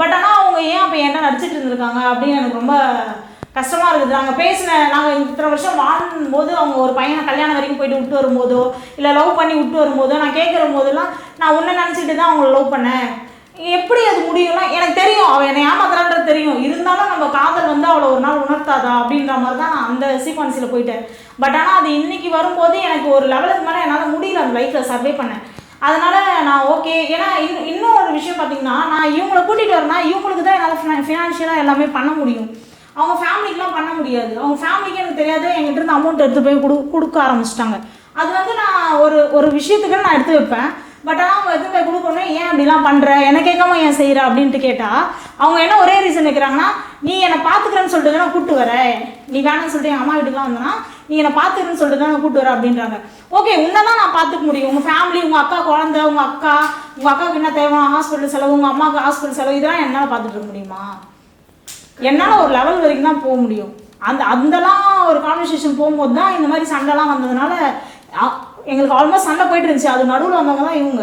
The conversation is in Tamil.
பட் ஆனால் அவங்க ஏன் அப்போ என்ன நடிச்சிட்டு இருந்திருக்காங்க அப்படின்னு எனக்கு ரொம்ப கஷ்டமாக இருக்குது. நாங்கள் பேசின நாங்கள் இத்தனை வருஷம் வாழும்போது அவங்க ஒரு பையனை கல்யாணம் வரைக்கும் போயிட்டு விட்டு வரும்போதோ இல்லை லவ் பண்ணி விட்டு வரும்போதோ நான் கேட்குற போதெல்லாம் நான் உன்னை நினச்சிட்டு தான் அவங்கள லவ் பண்ணேன். எப்படி அது முடியும்னா எனக்கு தெரியும் அவள் என்னை ஏமாத்துறான்றது தெரியும். இருந்தாலும் நம்ம காதல் வந்து அவளை ஒரு நாள் உணர்த்தாதா அப்படின்ற மாதிரி தான் நான் அந்த சீக்வன்ஸில் போயிட்டேன். பட் ஆனால் அது இன்னைக்கு வரும்போது எனக்கு ஒரு லெவலுக்கு மேலே என்னால் முடியல அந்த லைஃப்பில் சர்வே பண்ணேன் அதனால் நான் ஓகே ஏன்னா இன் இன்னும் ஒரு விஷயம் பார்த்தீங்கன்னா நான் இவங்களை கூட்டிகிட்டு வரேன்னா இவங்களுக்கு தான் என்னால் ஃபினான்ஷியலாக எல்லாமே பண்ண முடியும். அவங்க ஃபேமிலிக்கெலாம் பண்ண முடியாது. அவங்க ஃபேமிலிக்கு எனக்கு தெரியாது. என்கிட்ட இருந்து அமௌண்ட் எடுத்து போய் கொடு கொடுக்க ஆரம்பிச்சிட்டாங்க. அது வந்து நான் ஒரு ஒரு விஷயத்துக்கு நான் எடுத்து வைப்பேன். பட் ஆனால் அவங்க எதுவுமே கொடுக்கணும் ஏன் அப்படிலாம் பண்ணுற என்ன கேட்காம ஏன் செய்கிற அப்படின்ட்டு கேட்டால் அவங்க என்ன ஒரே ரீசன் வைக்கிறாங்கன்னா நீ என்னை பார்த்துக்கிறேன்னு சொல்லிட்டு நான் கூப்பிட்டு வர? நீ வேணாம்னு சொல்லிட்டு எங்கள் அம்மா வீட்டுக்குலாம் வந்தனா நீ என்னை பார்த்துக்கிறேன்னு சொல்லிட்டு தான் கூப்பிட்டு வர? அப்படின்றாங்க. ஓகே உன்னை தான் நான் பார்த்துக்க முடியும். உங்கள் ஃபேமிலி உங்கள் அக்கா குழந்தை உங்கள் அக்கா உங்கள் அக்காவுக்கு என்ன தேவை? ஹாஸ்பிட்டல் செலவு உங்கள் அம்மாவுக்கு ஹாஸ்பிட்டல் செலவு இதெல்லாம் என்னால் பார்த்துட்டு இருக்க முடியுமா? என்னால் ஒரு லெவல் வரைக்கும் தான் போக முடியும். அந்த அந்தலாம் ஒரு கான்வர்சேஷன் போகும்போது தான் இந்த மாதிரி சண்டைலாம் வந்ததுனால எங்களுக்கு ஆல்மோஸ்ட் சண்டை போயிட்டு இருந்துச்சு. அது நடுவில் வந்தவங்க தான் இவங்க.